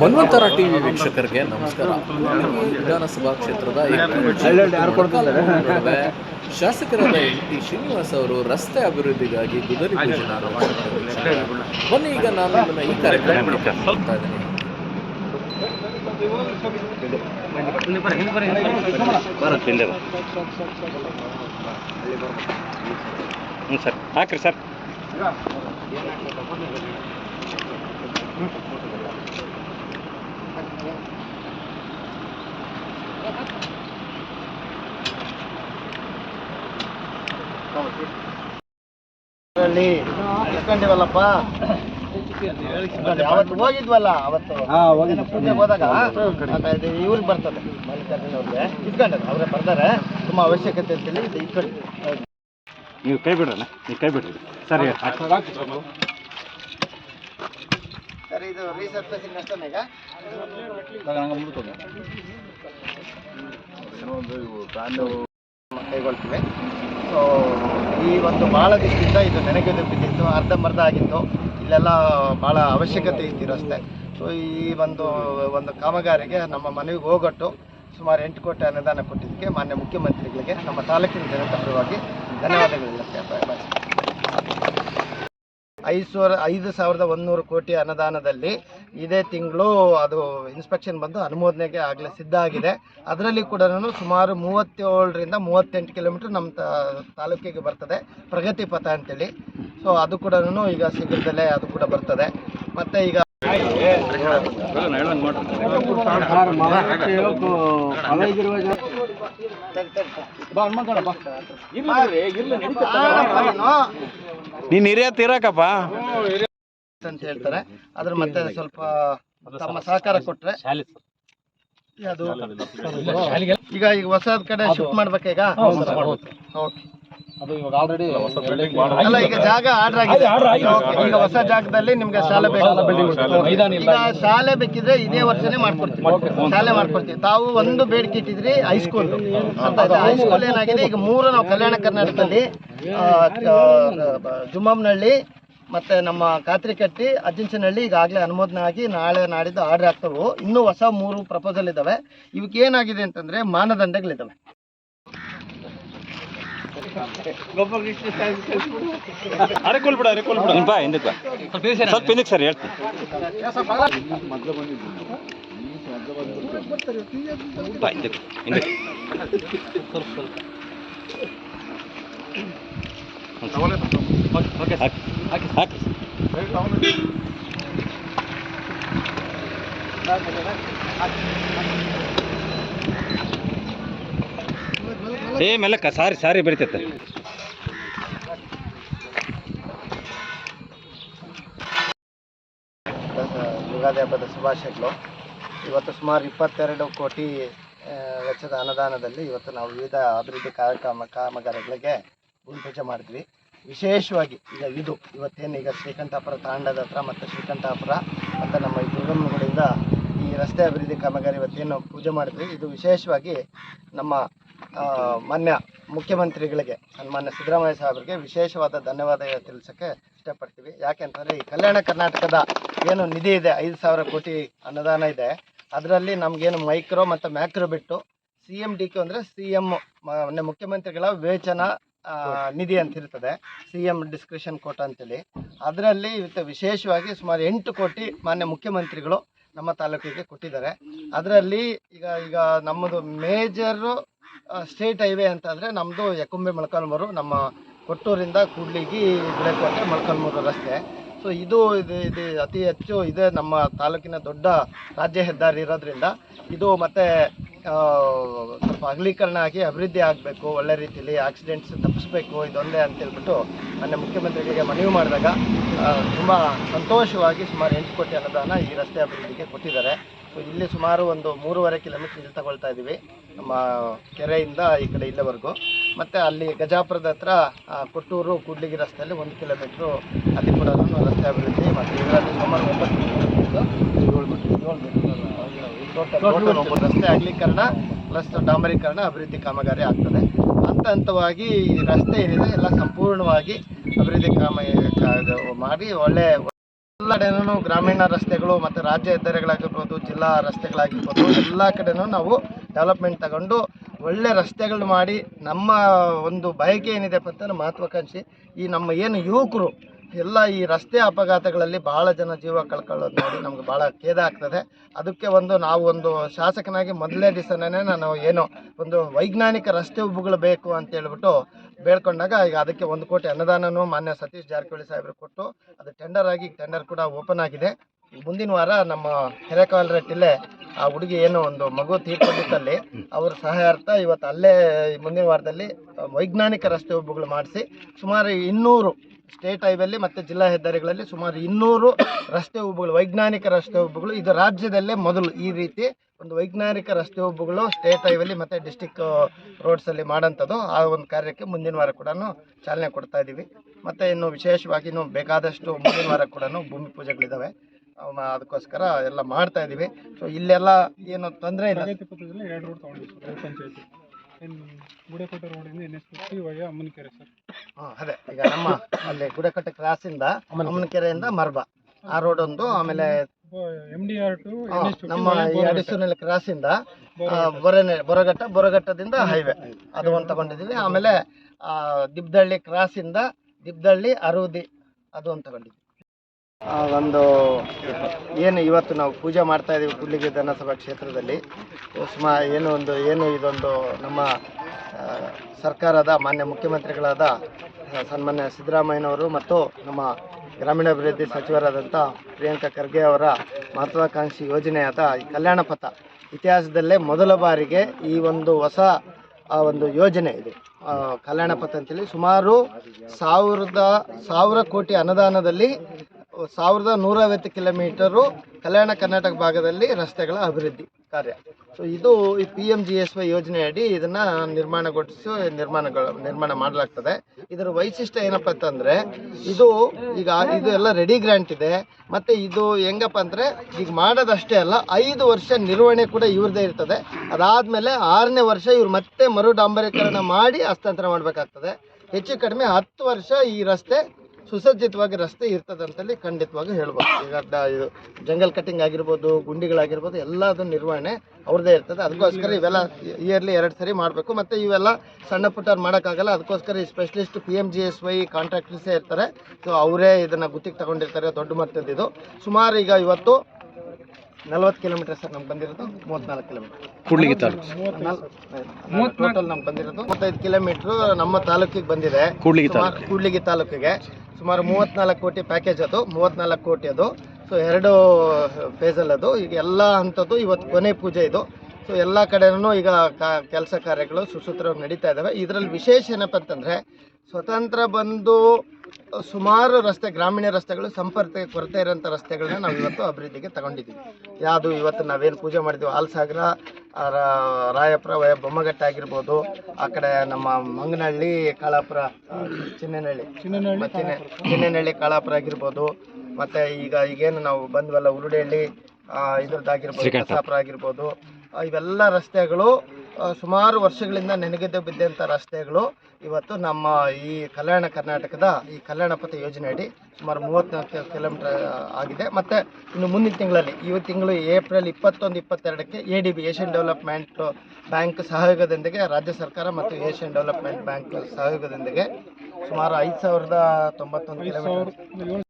ಮನ್ವಂತರ TV ವೀಕ್ಷಕರಿಗೆ ನಮಸ್ಕಾರ. ವಿಧಾನಸಭಾ ಕ್ಷೇತ್ರದ ಶಾಸಕರಾದ ಎನ್ ಟಿ ಶ್ರೀನಿವಾಸ್ ಅವರು ರಸ್ತೆ ಅಭಿವೃದ್ಧಿಗಾಗಿ ಗುದರಿ. ಬನ್ನಿ ಈಗ ನಾನು ಈ ಕಾರ್ಯಕ್ರಮಕ್ಕೆ ಹೋಗ್ತಾ ಇದ್ದೀನಿ. ಹ್ಞೂ ಸರ್. ಹಾಕ್ರಿ ಸರ್. ಇಟ್ಕೊಂಡಿವಲ್ಲಪ್ಪ ಅವತ್ತು ಹೋಗಿದ್ವಲ್ಲ ಅವತ್ತು. ಪೂಜೆ ಹೋದಾಗ? ಇವ್ರಿಗೆ ಬರ್ತದೆ ಮಲ್ಲಿಕಾರ್ಜುನ ಅವ್ರಿಗೆ. ಇಟ್ಕೊಂಡದ್ದು ಅವರೇ ಬರ್ತಾರೆ. ತುಂಬಾ ಅವಶ್ಯಕತೆ ಅಂತೇಳಿ ಇದು ಇಟ್ಕೊಂಡು ನೀವು ಕೈ ಬಿಡೋಣ ನೀವು ಕೈ ಬಿಡ್ರಿ. ಸರಿ ಸರ್ ಇದು ರೀಸರ್ಫೇಸಿಂಗ್ ಈಗ? ಕೈಗೊಳ್ತೀವಿ. ಸೊ ಈ ಒಂದು ಭಾಳ ದಿವಸದಿಂದ ಇದು ನೆನೆಗೆದು ಬಿದ್ದಿತ್ತು ಅರ್ಧಂಬರ್ಧ ಆಗಿತ್ತು. ಇಲ್ಲೆಲ್ಲ ಭಾಳ ಅವಶ್ಯಕತೆ ಇತ್ತು ರಸ್ತೆ ಸೊ ಈ ಒಂದು ಒಂದು ಕಾಮಗಾರಿಗೆ ನಮ್ಮ ಮನೆಗೆ ಹೋಗಟ್ಟು ಸುಮಾರು ಎಂಟು ಕೋಟಿ ಅನುದಾನ ಕೊಟ್ಟಿದ್ದಕ್ಕೆ ಮಾನ್ಯ ಮುಖ್ಯಮಂತ್ರಿಗಳಿಗೆ ನಮ್ಮ ತಾಲೂಕಿನ ಜನತೆ ಪರವಾಗಿ ಧನ್ಯವಾದಗಳು ಐದು ಸಾವಿರ ಐದು ಸಾವಿರದ ಒಂದೂರು ಕೋಟಿ ಅನುದಾನದಲ್ಲಿ ಇದೇ ತಿಂಗಳು ಅದು ಇನ್ಸ್ಪೆಕ್ಷನ್ ಬಂದು ಅನುಮೋದನೆಗೆ ಆಗಲೇ ಸಿದ್ಧ ಆಗಿದೆ. ಅದರಲ್ಲಿ ಕೂಡ ಸುಮಾರು ಮೂವತ್ತೇಳರಿಂದ ಮೂವತ್ತೆಂಟು ಕಿಲೋಮೀಟ್ರ್ ನಮ್ಮ ತಾಲೂಕಿಗೆ ಬರ್ತದೆ ಪ್ರಗತಿ ಪಥ ಅಂತೇಳಿ. ಸೊ ಅದು ಕೂಡ ಈಗ ಶೀಘ್ರದಲ್ಲೇ ಅದು ಕೂಡ ಬರ್ತದೆ. ಮತ್ತೆ ಈಗ ನೀನು ಹಿರಿಯ ತೀರಕಪ್ಪ. ಅಂತ ಹೇಳ್ತಾರೆ. ಅದ್ರ ಮತ್ತೆ ಸ್ವಲ್ಪ ತಮ್ಮ ಸಹಕಾರ ಕೊಟ್ರೆ ಅದು ಈಗ ಈಗ ಹೊಸದ್ ಕಡೆ ಶಿಫ್ಟ್ ಮಾಡ್ಬೇಕೀಗ? ಓಕೆ. ಅಲ್ಲ ಈಗ ಜಾಗ ಆರ್ಡರ್ ಆಗಿದೆ. ಈಗ ಹೊಸ ಜಾಗದಲ್ಲಿ ನಿಮ್ಗೆ ಶಾಲೆ ಬೇಕು ಈಗ ಶಾಲೆ ಬೇಕಿದ್ರೆ ಇದೇ ವರ್ಷನೇ ಮಾಡ್ಕೊಡ್ತೀವಿ. ಶಾಲೆ ಮಾಡ್ಕೊಡ್ತೀವಿ. ತಾವು ಒಂದು ಬೇಡಿಕೆ ಇಟ್ಟಿದ್ರಿ ಹೈಸ್ಕೂಲ್ ಹೈಸ್ಕೂಲ್ ಏನಾಗಿದೆ? ಈಗ ಮೂರು ನಾವು ಕಲ್ಯಾಣ ಕರ್ನಾಟಕದಲ್ಲಿ ಜುಮ್ಮಮ್ನಹಳ್ಳಿ ಮತ್ತೆ ನಮ್ಮ ಕಾತ್ರಿಕಟ್ಟಿ ಅಜ್ಜಿಂಚನಹಳ್ಳಿ ಈಗಾಗಲೇ ಅನುಮೋದನೆ ಆಗಿ ನಾಳೆ ನಾಡಿದ್ದು ಆರ್ಡರ್ ಆಗ್ತವೆ. ಇನ್ನೂ ಹೊಸ ಮೂರು ಪ್ರಪೋಸಲ್ ಇದಾವೆ. ಇವಕ್ಕೆ ಏನಾಗಿದೆ ಅಂತಂದ್ರೆ ಮಾನದಂಡಗಳಿದಾವೆ. ಅರೆಕೋಲ್ ಬಿಡ ಅರೆಕೋಲ್ ಬಿಡ. ಬಾ ಹಿಂದಕ್ಕೆ ಬಾ. ಸ್ವಲ್ಪ ಹಿಂದಕ್ಕೆ ಸರ್. ಹೇಳ್ತೀನಿ. ಬಾ ಹಿಂದಕ್ಕೆ ಹಿಂದಕ್ಕೆ ಹಾಕಿ ಹಾಕಿ. ಏ ಎಲ್ಲ ಸಾರಿ ಸಾರಿ ಬರಿತೈತೆ. ಯುಗಾದಿ ಹಬ್ಬದ ಶುಭಾಶಯಗಳು. ಇವತ್ತು ಸುಮಾರು ಇಪ್ಪತ್ತೆರಡು ಕೋಟಿ ವೆಚ್ಚದ ಅನುದಾನದಲ್ಲಿ ಇವತ್ತು ನಾವು ವಿವಿಧ ಅಭಿವೃದ್ಧಿ ಕಾರ್ಯಕ್ರಮ ಕಾಮಗಾರಿಗಳಿಗೆ ಭೂಮಿ ಪೂಜೆ ಮಾಡಿದ್ವಿ. ವಿಶೇಷವಾಗಿ ಈಗ ಇದು, ಇವತ್ತೇನು ಈಗ ಶ್ರೀಕಂಠಾಪುರ ತಾಂಡದ ಹತ್ರ ಮತ್ತು ಶ್ರೀಕಂಠಾಪುರ ಮತ್ತು ನಮ್ಮ ದುರ್ಗಮ್ಮಗಳಿಂದ ಈ ರಸ್ತೆ ಅಭಿವೃದ್ಧಿ ಕಾಮಗಾರಿ ಇವತ್ತೇನು ಪೂಜೆ ಮಾಡಿದ್ವಿ. ಇದು ವಿಶೇಷವಾಗಿ ನಮ್ಮ ಮಾನ್ಯ ಮುಖ್ಯಮಂತ್ರಿಗಳಿಗೆ ಮಾನ್ಯ ಸಿದ್ದರಾಮಯ್ಯ ಸಾಹೇಬರಿಗೆ ವಿಶೇಷವಾದ ಧನ್ಯವಾದ ತಿಳಿಸೋಕ್ಕೆ ಇಷ್ಟಪಡ್ತೀವಿ. ಯಾಕೆಂತಂದರೆ ಈ ಕಲ್ಯಾಣ ಕರ್ನಾಟಕದ ಏನು ನಿಧಿ ಇದೆ ಐದು ಸಾವಿರ ಕೋಟಿ ಅನುದಾನ ಇದೆ. ಅದರಲ್ಲಿ ನಮಗೇನು ಮೈಕ್ರೋ ಮತ್ತು ಮ್ಯಾಕ್ರೋ ಬಿಟ್ಟು ಸಿ ಎಂ ಡಿ ಕೆ ಅಂದರೆ ಸಿ ಎಂ ಮುಖ್ಯಮಂತ್ರಿಗಳ ಆ, ನಿಧಿ ಅಂತಿರ್ತದೆ ಸಿ ಎಂ ಡಿಸ್ಕ್ರಿಷನ್ ಕೋಟ ಅಂತೇಳಿ. ಅದರಲ್ಲಿ ಇವತ್ತು ವಿಶೇಷವಾಗಿ ಸುಮಾರು ಎಂಟು ಕೋಟಿ ಮಾನ್ಯ ಮುಖ್ಯಮಂತ್ರಿಗಳು ನಮ್ಮ ತಾಲೂಕಿಗೆ ಕೊಟ್ಟಿದ್ದಾರೆ. ಅದರಲ್ಲಿ ಈಗ ಈಗ ನಮ್ಮದು ಮೇಜರು ಸ್ಟೇಟ್ ಹೈವೇ ಅಂತಂದರೆ ನಮ್ಮದು ಯಕುಂಬೆ ಮೊಳಕಾಲ್ಮೂರು ನಮ್ಮ ಕೊಟ್ಟೂರಿಂದ ಕೂಡ್ಲಿಗಿ ಗುಳೆಕೋಟೆ ಮೊಳಕಾಲ್ಮೂರು ರಸ್ತೆ. ಸೊ ಇದು ಇದು ಇದು ಅತಿ ಹೆಚ್ಚು ಇದೆ ನಮ್ಮ ತಾಲೂಕಿನ ದೊಡ್ಡ ರಾಜ್ಯ ಹೆದ್ದಾರಿ ಇರೋದ್ರಿಂದ. ಇದು ಮತ್ತೆ ಸ್ವಲ್ಪ ಅಗಲೀಕರಣ ಆಗಿ ಅಭಿವೃದ್ಧಿ ಆಗಬೇಕು, ಒಳ್ಳೆ ರೀತಿಯಲ್ಲಿ ಆಕ್ಸಿಡೆಂಟ್ಸ್ ತಪ್ಪಿಸ್ಬೇಕು, ಇದೊಂದೇ ಅಂತೇಳ್ಬಿಟ್ಟು ನನ್ನ ಮುಖ್ಯಮಂತ್ರಿಗಳಿಗೆ ಮನವಿ ಮಾಡಿದಾಗ ತುಂಬ ಸಂತೋಷವಾಗಿ ಸುಮಾರು ಎಂಟು ಕೋಟಿ ಅನುದಾನ ಈ ರಸ್ತೆ ಅಭಿವೃದ್ಧಿಗೆ ಕೊಟ್ಟಿದ್ದಾರೆ. ಇಲ್ಲಿ ಸುಮಾರು ಒಂದು ಮೂರುವರೆ ಕಿಲೋಮೀಟರ್ ಇಲ್ಲಿ ತಗೊಳ್ತಾ ಇದ್ದೀವಿ ನಮ್ಮ ಕೆರೆಯಿಂದ ಈ ಕಡೆ ಇಲ್ಲಿವರೆಗೂ ಮತ್ತು ಅಲ್ಲಿ ಗಜಾಪುರದ ಹತ್ರ ಕೊಟ್ಟೂರು ಕೂಡ್ಲಿಗಿ ರಸ್ತೆಯಲ್ಲಿ ಒಂದು ಕಿಲೋಮೀಟ್ರು ಅಲ್ಲಿ ಕೂಡ ರಸ್ತೆ ಅಭಿವೃದ್ಧಿ ಮತ್ತು ಇದರಲ್ಲಿ ಸುಮಾರು ಒಂಬತ್ತು ಕಿಲೋಮೀಟರ್ ರಸ್ತೆ ಅಗಲೀಕರಣ ಪ್ಲಸ್ ಡಾಂಬರೀಕರಣ ಅಭಿವೃದ್ಧಿ ಕಾಮಗಾರಿ ಆಗ್ತದೆ ಹಂತ ಹಂತವಾಗಿ ರಸ್ತೆ ಏನಿದೆ ಎಲ್ಲ ಸಂಪೂರ್ಣವಾಗಿ ಅಭಿವೃದ್ಧಿ ಕಾಮ ಮಾಡಿ ಒಳ್ಳೆ ಎಲ್ಲ ಕಡೆನೂ ಗ್ರಾಮೀಣ ರಸ್ತೆಗಳು ಮತ್ತು ರಾಜ್ಯ ಹೆದ್ದಾರಿಗಳಾಗಿರ್ಬೋದು, ಜಿಲ್ಲಾ ರಸ್ತೆಗಳಾಗಿರ್ಬೋದು, ಎಲ್ಲ ಕಡೆನೂ ನಾವು ಡೆವಲಪ್ಮೆಂಟ್ ತಗೊಂಡು ಒಳ್ಳೆ ರಸ್ತೆಗಳು ಮಾಡಿ ನಮ್ಮ ಒಂದು ಬಯಕೆ ಏನಿದೆ ಅಂತಂದ್ರೆ ಮಹತ್ವಾಕಾಂಕ್ಷಿ ಈ ನಮ್ಮ ಏನು ಯುವಕರು ಎಲ್ಲ ಈ ರಸ್ತೆ ಅಪಘಾತಗಳಲ್ಲಿ ಬಹಳ ಜನ ಜೀವ ಕಳ್ಕೊಳ್ಳೋದು ನೋಡಿ ನಮ್ಗೆ ಭಾಳ ಖೇದ ಆಗ್ತದೆ. ಅದಕ್ಕೆ ಒಂದು ನಾವು ಒಂದು ಶಾಸಕನಾಗಿ ಮೊದಲನೇ ದಿವಸನೇ ನಾನು ಏನು ಒಂದು ವೈಜ್ಞಾನಿಕ ರಸ್ತೆ ಉಬ್ಬುಗಳು ಬೇಕು ಅಂತ ಹೇಳ್ಬಿಟ್ಟು ಬೇಡ್ಕೊಂಡಾಗ ಈಗ ಅದಕ್ಕೆ ಒಂದು ಕೋಟಿ ಅನುದಾನನೂ ಮಾನ್ಯ ಸತೀಶ್ ಜಾರಕಿಹೊಳಿ ಸಾಹೇಬರು ಕೊಟ್ಟು ಅದು ಟೆಂಡರ್ ಆಗಿ ಟೆಂಡರ್ ಕೂಡ ಓಪನ್ ಆಗಿದೆ. ಮುಂದಿನ ವಾರ ನಮ್ಮ ಹಿರೇಕಾಲರಟ್ಟಿಲ್ಲೇ ಆ ಹುಡುಗಿ ಏನು ಒಂದು ಮಗು ತೀರ್ಕೊಂಡಿತ್ತಲ್ಲಿ, ಅವ್ರ ಸಹಾಯಾರ್ಥ ಇವತ್ತು ಅಲ್ಲೇ ಮುಂದಿನ ವಾರದಲ್ಲಿ ವೈಜ್ಞಾನಿಕ ರಸ್ತೆ ಉಬ್ಬುಗಳು ಮಾಡಿಸಿ ಸುಮಾರು ಇನ್ನೂರು ಸ್ಟೇಟ್ ಹೈವೇಲಿ ಮತ್ತು ಜಿಲ್ಲಾ ಹೆದ್ದಾರಿಗಳಲ್ಲಿ ಸುಮಾರು ಇನ್ನೂರು ರಸ್ತೆ ಉಬ್ಬುಗಳು ವೈಜ್ಞಾನಿಕ ರಸ್ತೆ ಉಬ್ಬುಗಳು ಇದು ರಾಜ್ಯದಲ್ಲೇ ಮೊದಲು ಈ ರೀತಿ ಒಂದು ವೈಜ್ಞಾನಿಕ ರಸ್ತೆ ಉಬ್ಬುಗಳು ಸ್ಟೇಟ್ ಹೈವೇಲಿ ಮತ್ತು ಡಿಸ್ಟಿಕ್ ರೋಡ್ಸಲ್ಲಿ ಮಾಡೋಂಥದ್ದು ಆ ಒಂದು ಕಾರ್ಯಕ್ಕೆ ಮುಂದಿನ ವಾರ ಕೂಡ ಚಾಲನೆ ಕೊಡ್ತಾ ಇದ್ದೀವಿ ಮತ್ತು ಇನ್ನು ವಿಶೇಷವಾಗಿ ಇನ್ನು ಬೇಕಾದಷ್ಟು ಮುಂದಿನ ವಾರ ಕೂಡ ಭೂಮಿ ಪೂಜೆಗಳಿದ್ದಾವೆ ಅದಕ್ಕೋಸ್ಕರ ಎಲ್ಲ ಮಾಡ್ತಾ ಇದ್ದೀವಿ ಸೊ ಇಲ್ಲೆಲ್ಲ ಏನು ತೊಂದರೆ ಇಲ್ಲ. ರೋಡಿಂದ N S fifty Ammanakere sir. ಹಾಂ ಅದೇ. ಈಗ ನಮ್ಮ ಅಲ್ಲಿ ಗುಡಕಟ್ಟೆ ಕ್ರಾಸಿಂದ ಅಮ್ಮನಕೆರೆಯಿಂದ ಮರ್ಬ. ಆ ರೋಡ್ ಒಂದು ಆಮೇಲೆ ಎಂ ಡಿ ಆರ್ ಟು ಆ, ನಮ್ಮ ಈ ಅಡಿಷನಲ್ ಕ್ರಾಸಿಂದ ಬೊರನೆ ಬೊರಘಟ್ಟ ಬೊರಘಟ್ಟದಿಂದ ಹೈವೇ ಅದು ಒಂದು ತಗೊಂಡಿದ್ದೀವಿ. ಆಮೇಲೆ ಆ, ದಿಬ್ದಳ್ಳಿ ಕ್ರಾಸಿಂದ ದಿಬ್ದಳ್ಳಿ ಅರೂದಿ ಅದು ಒಂದು ತಗೊಂಡಿದ್ದೀವಿ. ಆ, ಒಂದು ಏನು ಇವತ್ತು ನಾವು ಪೂಜೆ ಮಾಡ್ತಾ ಇದ್ದೀವಿ ಕೂಡ್ಲಿಗಿ ವಿಧಾನಸಭಾ ಕ್ಷೇತ್ರದಲ್ಲಿ. ಸುಮಾ ಏನು ಒಂದು ಏನು ಇದೊಂದು ನಮ್ಮ ಸರ್ಕಾರದ ಮಾನ್ಯ ಮುಖ್ಯಮಂತ್ರಿಗಳಾದ ಸನ್ಮಾನ್ಯ ಸಿದ್ದರಾಮಯ್ಯನವರು ಮತ್ತು ನಮ್ಮ ಗ್ರಾಮೀಣಾಭಿವೃದ್ಧಿ ಸಚಿವರಾದಂಥ ಪ್ರಿಯಾಂಕಾ ಖರ್ಗೆ ಅವರ ಮಹತ್ವಾಕಾಂಕ್ಷಿ ಯೋಜನೆಯಾದ ಈ ಕಲ್ಯಾಣ ಪಥ ಇತಿಹಾಸದಲ್ಲೇ ಮೊದಲ ಬಾರಿಗೆ ಈ ಒಂದು ಹೊಸ ಆ ಒಂದು ಯೋಜನೆ ಇದು. ಕಲ್ಯಾಣ ಪಥ ಅಂತೇಳಿ ಸುಮಾರು ಸಾವಿರದ ಸಾವಿರ ಕೋಟಿ ಅನುದಾನದಲ್ಲಿ ಸಾವಿರದ ನೂರೈವತ್ತು ಕಿಲೋಮೀಟರು ಕಲ್ಯಾಣ ಕರ್ನಾಟಕ ಭಾಗದಲ್ಲಿ ರಸ್ತೆಗಳ ಅಭಿವೃದ್ಧಿ ಕಾರ್ಯ. ಸೊ ಇದು ಈ P M G S Y ಯೋಜನೆಯಡಿ ಇದನ್ನು ನಿರ್ಮಾಣಗೊಳಿಸಿ ನಿರ್ಮಾಣಗಳು ನಿರ್ಮಾಣ ಮಾಡಲಾಗ್ತದೆ. ಇದರ ವೈಶಿಷ್ಟ್ಯ ಏನಪ್ಪ ಅಂತಂದರೆ, ಇದು ಈಗ ಇದು ಎಲ್ಲ ರೆಡಿ ಗ್ರ್ಯಾಂಟ್ ಇದೆ. ಮತ್ತು ಇದು ಹೆಂಗಪ್ಪ ಅಂದರೆ, ಈಗ ಮಾಡೋದಷ್ಟೇ ಅಲ್ಲ, ಐದು ವರ್ಷ ನಿರ್ವಹಣೆ ಕೂಡ ಇವ್ರದ್ದೇ ಇರ್ತದೆ. ಅದಾದಮೇಲೆ ಆರನೇ ವರ್ಷ ಇವ್ರು ಮತ್ತೆ ಮರು ಡಾಂಬರೀಕರಣ ಮಾಡಿ ಹಸ್ತಾಂತರ ಮಾಡಬೇಕಾಗ್ತದೆ. ಹೆಚ್ಚು ಕಡಿಮೆ ಹತ್ತು ವರ್ಷ ಈ ರಸ್ತೆ ಸುಸಜ್ಜಿತವಾಗಿ ರಸ್ತೆ ಇರ್ತದೆ ಅಂತೇಳಿ ಖಂಡಿತವಾಗಿ ಹೇಳ್ಬೋದು. ಈಗ ಇದು ಜಂಗಲ್ ಕಟ್ಟಿಂಗ್ ಆಗಿರ್ಬೋದು ಗುಂಡಿಗಳಾಗಿರ್ಬೋದು ಎಲ್ಲದು ನಿರ್ವಹಣೆ ಅವ್ರದ್ದೇ ಇರ್ತದೆ. ಅದಕ್ಕೋಸ್ಕರ ಇವೆಲ್ಲ ಇಯರ್ಲಿ ಎರಡು ಸರಿ ಮಾಡಬೇಕು. ಮತ್ತು ಇವೆಲ್ಲ ಸಣ್ಣ ಪುಟ್ಟ ಮಾಡೋಕ್ಕಾಗಲ್ಲ. ಅದಕ್ಕೋಸ್ಕರ ಈ specialist P M G S Y ಕಾಂಟ್ರಾಕ್ಟರ್ಸೇ ಇರ್ತಾರೆ. ಸೊ ಅವರೇ ಇದನ್ನು ಗುತ್ತಿಗೆ ತಗೊಂಡಿರ್ತಾರೆ. ದೊಡ್ಡ ಮಟ್ಟದ ಇದು. ಸುಮಾರು ಈಗ ಇವತ್ತು ನಲ್ವತ್ತು ಕಿಲೋಮೀಟರ್ ಸರ್ ನಮ್ಗೆ ಬಂದಿರೋದು. ಮೂವತ್ನಾಲ್ಕು ಕಿಲೋಮೀಟರ್ ಕೂಡ್ಲಿಗಿ ತಾಲೂಕು. ಟೋಟಲ್ ನಮ್ಗೆ ಬಂದಿರೋದು. ಮೂವತ್ತೈದು ಕಿಲೋಮೀಟ್ರು ನಮ್ಮ ತಾಲೂಕಿಗೆ ಬಂದಿದೆ. ಕೂಡ್ಲಿಗಿ ತಾಲೂಕಿಗೆ. ಸುಮಾರು ಮೂವತ್ತ್ನಾಲ್ಕು ಕೋಟಿ ಪ್ಯಾಕೇಜ್ ಅದು ಮೂವತ್ತ್ನಾಲ್ಕು ಕೋಟಿ ಅದು. ಸೊ ಎರಡು ಫೇಸಲ್ಲಿ ಅದು ಈಗ ಎಲ್ಲ ಹಂತದ್ದು ಇವತ್ತು ಕೊನೆ ಪೂಜೆ ಇದು. ಸೊ ಎಲ್ಲ ಕಡೆನೂ ಈಗ ಕೆಲಸ ಕಾರ್ಯಗಳು ಸುಸೂತ್ರವಾಗಿ ನಡೀತಾ ಇದ್ದಾವೆ ಇದರಲ್ಲಿ ವಿಶೇಷ ಏನಪ್ಪ ಅಂತಂದರೆ ಸ್ವತಂತ್ರ ಬಂದು ಸುಮಾರು ರಸ್ತೆ ಗ್ರಾಮೀಣ ರಸ್ತೆಗಳು ಸಂಪರ್ಕ ಕೊರತೆ ಇರೋಂಥ ರಸ್ತೆಗಳನ್ನ ನಾವು ಇವತ್ತು ಅಭಿವೃದ್ಧಿಗೆ ತಗೊಂಡಿದ್ದೀವಿ ಯಾವುದು ಇವತ್ತು ನಾವೇನು ಪೂಜೆ ಮಾಡಿದ್ದೀವಿ ಹಾಲ್ಸಾಗರ ರಾಯಪುರ ವಯ ಬೊಮ್ಮಘಟ್ಟ ಆಗಿರ್ಬೋದು ಆ ಕಡೆ ನಮ್ಮ ಮಂಗನಹಳ್ಳಿ ಕಾಳಾಪುರ ಚಿನ್ನನಹಳ್ಳಿ ಚಿನ್ನನಹಳ್ಳಿ ಚಿನ್ನ ಚಿನ್ನನಹಳ್ಳಿ ಕಾಳಾಪುರ ಆಗಿರ್ಬೋದು ಮತ್ತು ಈಗ ಈಗೇನು ನಾವು ಬಂದ್ವಲ್ಲ ಉರುಡೆಹಳ್ಳಿ ಇದ್ರದ್ದಾಗಿರ್ಬೋದು ಕಸಾಪುರ ಆಗಿರ್ಬೋದು ಇವೆಲ್ಲ ರಸ್ತೆಗಳು ಸುಮಾರು ವರ್ಷಗಳಿಂದ ನೆನೆಗೆದ್ದು ಬಿದ್ದಂಥ ರಸ್ತೆಗಳು. ಇವತ್ತು ನಮ್ಮ ಈ ಕಲ್ಯಾಣ ಕರ್ನಾಟಕದ ಈ ಕಲ್ಯಾಣ ಪಥ ಯೋಜನೆಯಡಿ ಸುಮಾರು ಮೂವತ್ತ್ನಾಲ್ಕು ಕಿಲೋಮೀಟರ್ ಆಗಿದೆ. ಮತ್ತು ಇನ್ನು ಮುಂದಿನ ತಿಂಗಳಲ್ಲಿ, ಈ ತಿಂಗಳು ಏಪ್ರಿಲ್ ಇಪ್ಪತ್ತೊಂದು, ಇಪ್ಪತ್ತೆರಡಕ್ಕೆ A D B Asian development bank ಸಹಯೋಗದೊಂದಿಗೆ, ರಾಜ್ಯ ಸರ್ಕಾರ ಮತ್ತು ಏಷ್ಯನ್ ಡೆವಲಪ್ಮೆಂಟ್ ಬ್ಯಾಂಕ್ ಸಹಯೋಗದೊಂದಿಗೆ ಸುಮಾರು ಐದು ಸಾವಿರದ ತೊಂಬತ್ತೊಂದು ಕಿಲೋಮೀಟರ್.